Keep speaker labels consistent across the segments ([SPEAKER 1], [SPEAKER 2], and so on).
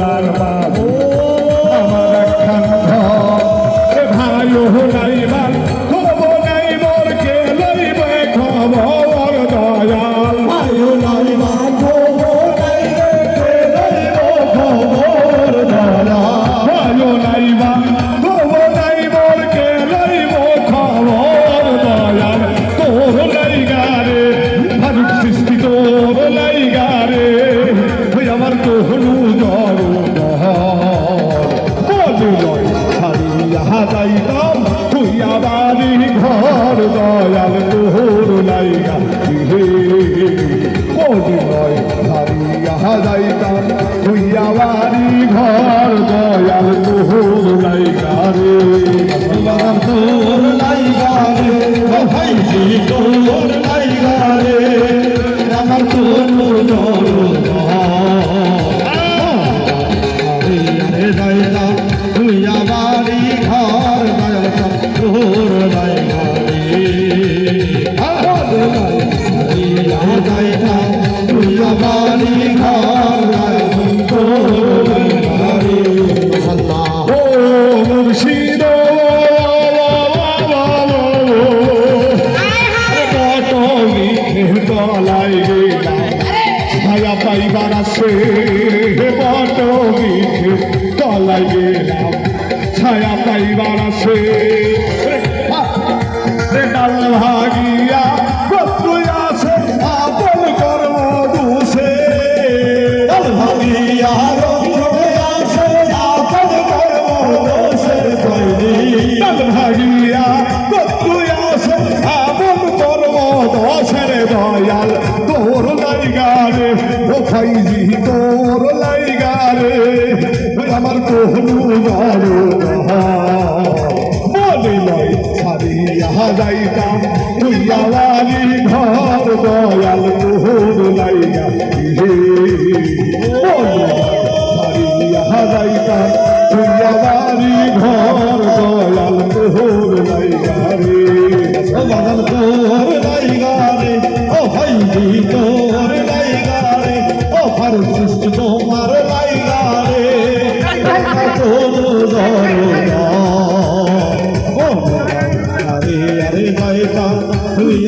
[SPEAKER 1] তোমার বাবু সাজাইতাম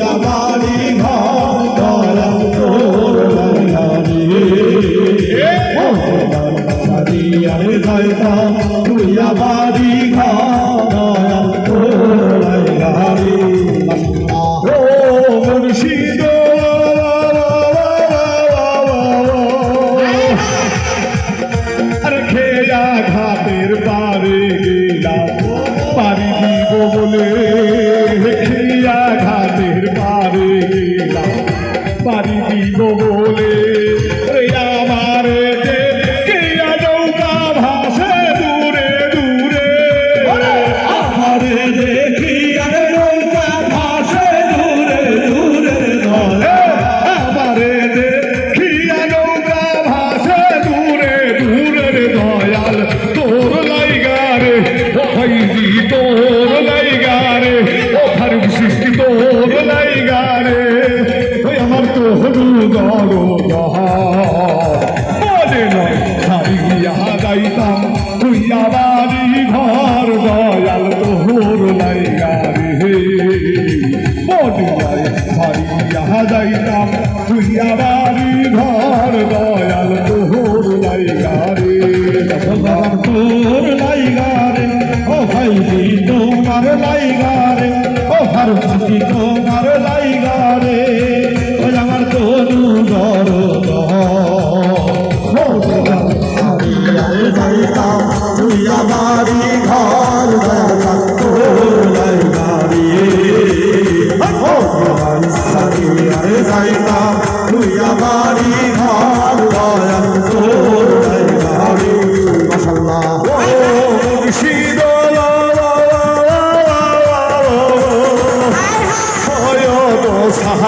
[SPEAKER 2] আমারি ঘর
[SPEAKER 1] করম
[SPEAKER 2] তোর
[SPEAKER 1] হরি হরি তুই
[SPEAKER 2] আমারি ঘর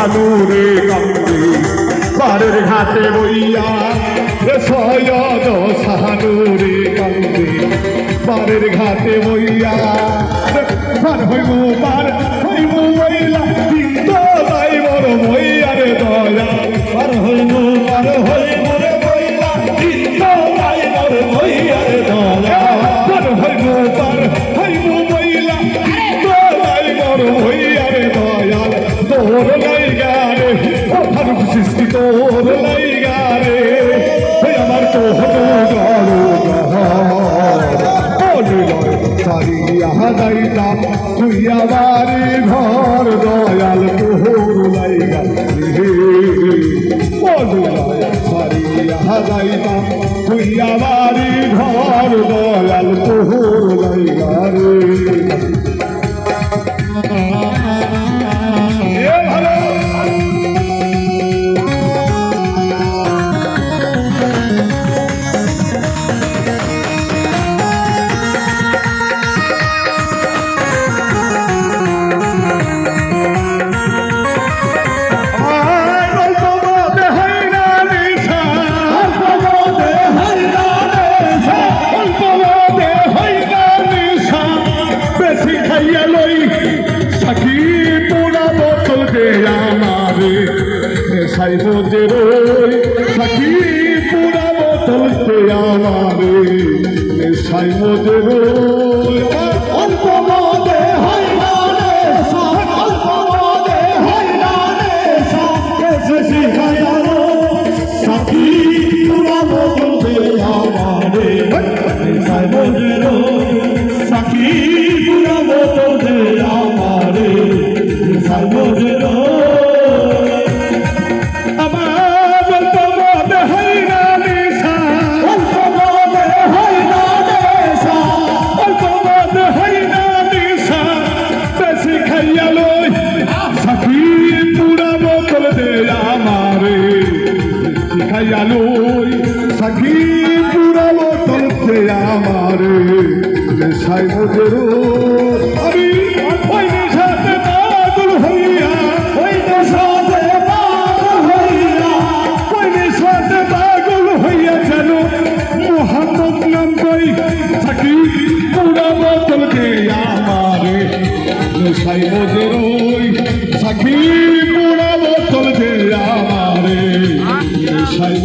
[SPEAKER 1] কানুরে কান্দে পারের ঘাটে বইয়া সয়দ সাহানুরে কান্দে পারের ঘাটে বইয়া পার হইব পার হইব বইলা কিন্তু তাই বড় বইয়ারে দয়া,
[SPEAKER 2] পার হইব পার হইব সাজাইতাম তুই
[SPEAKER 1] আবারি ঘর, দয়াল তোহর লাইগা। সাজাইতাম তুই আবারি ঘর, দয়াল তোহর লাইগা রে। হোজে রই সাকি পুরাবো তোলতে আমারে নেশায় মোজে রই
[SPEAKER 2] আলোই সাখী পুরালো তলছে আমার। নেশায়
[SPEAKER 1] মোদের আমি ওই নেশাতে পাগল হইয়া,
[SPEAKER 2] ওই নেশাতে পাগল হইয়া,
[SPEAKER 1] ওই নেশাতে পাগল হইয়া যেন মোহাম্মদ নাম কই সাখী পুরালো তলছে আমার।
[SPEAKER 2] নেশায়
[SPEAKER 1] মোদের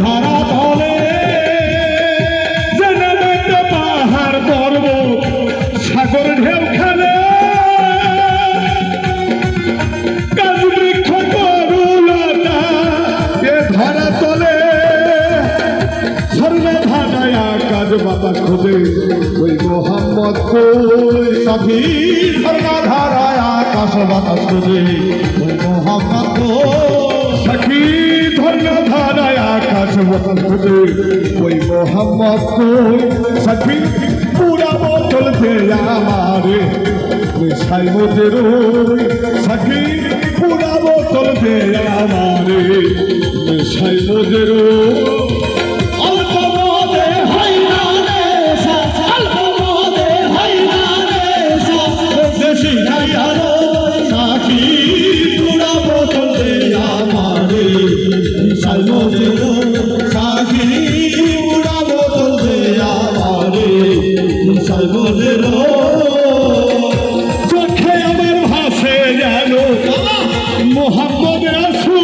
[SPEAKER 1] ধরা তলে
[SPEAKER 2] পাহাড় পর্বত সাগর ঢেউ খেলে।
[SPEAKER 1] বাতাস খোঁজে। ওই মোহাম্মদ কই
[SPEAKER 2] সাফি ধর্মাধারায় আকাশ বাতাস খোঁজে। ওই মোহাম্মদ
[SPEAKER 1] কই আকাশ বদল খুঁজে ওই মোহাম্মদ তুই সখি পুরা বদল দে আমারে। নেশাই মধ্যে রই সখি পুরা বদল আমারে। নেশাই মধ্যে রই
[SPEAKER 2] ছাগলের
[SPEAKER 1] চোখে আমার ভাসে গেল মোহাম্মদ
[SPEAKER 2] রাসু